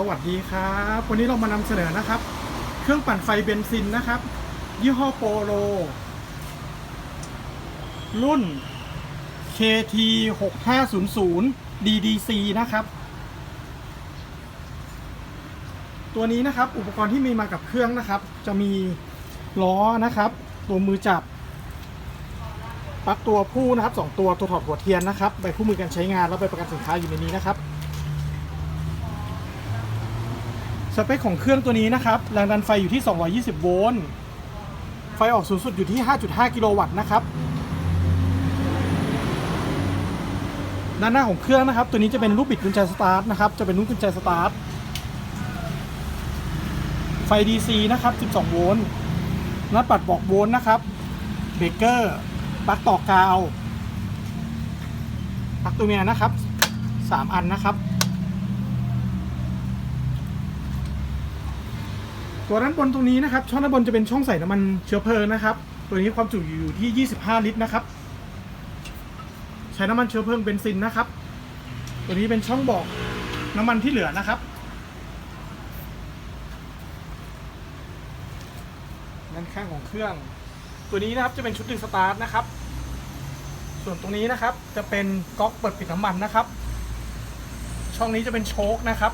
สวัสดีครับ วันนี้เรามานำเสนอนะครับ เครื่องปั่นไฟเบนซินนะครับ ยี่ห้อโปโล รุ่น KT 6500 DDC นะครับ ตัวนี้นะครับอุปกรณ์ที่มีมากับเครื่องนะครับ จะมีล้อนะครับ ตัวมือจับปลั๊กตัวผู้นะครับสองตัวตัวถอดหัวเทียนนะครับใบคู่มือการใช้งานและใบประกันสินค้าอยู่ในนี้นะครับ สเปคของเครื่องตัวนี้นะครับแรงดันไฟอยู่ที่ 220 โวลต์ ไฟออกสูงสุดอยู่ที่ 5.5 กิโลวัตต์นะครับ ด้านหน้าของเครื่องนะครับ ตัวนี้จะเป็นรูปบิดกุญแจสตาร์ทนะครับ จะเป็นรูปกุญแจสตาร์ท ไฟ DC นะครับ 12 โวลต์ หน้าปัดบอกโวลต์นะครับเบรกเกอร์ปลั๊กต่อกาวปลั๊กตัวเนี้ยนะครับ 3 อันนะครับ ตัวด้านบนตรงนี้นะครับ ช่องด้านบนจะเป็นช่องใส่น้ำมันเชื้อเพลิงนะครับ ตัวนี้ความจุอยู่ที่ 25 ลิตรนะครับ ใช้น้ำมันเชื้อเพลิงเบนซินนะครับ ตัวนี้เป็นช่องบอกน้ำมันที่เหลือนะครับด้านข้างของเครื่อง ตัวนี้นะครับจะเป็นชุดดึงสตาร์ทนะครับ ส่วนตรงนี้นะครับจะเป็นก๊อกเปิดปิดน้ำมันนะครับ ช่องนี้จะเป็นโช๊คนะครับ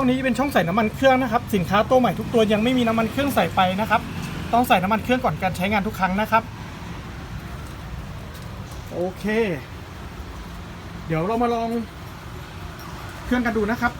ช่องนี้เป็นช่องใส่น้ำมันเครื่องนะครับ สินค้าตัวใหม่ทุกตัวยังไม่มีน้ำมันเครื่องใส่ไปนะครับ ต้องใส่น้ำมันเครื่องก่อนการใช้งานทุกครั้งนะครับ โอเค เดี๋ยวเรามาลองเครื่องกันดูนะครับ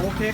โอเค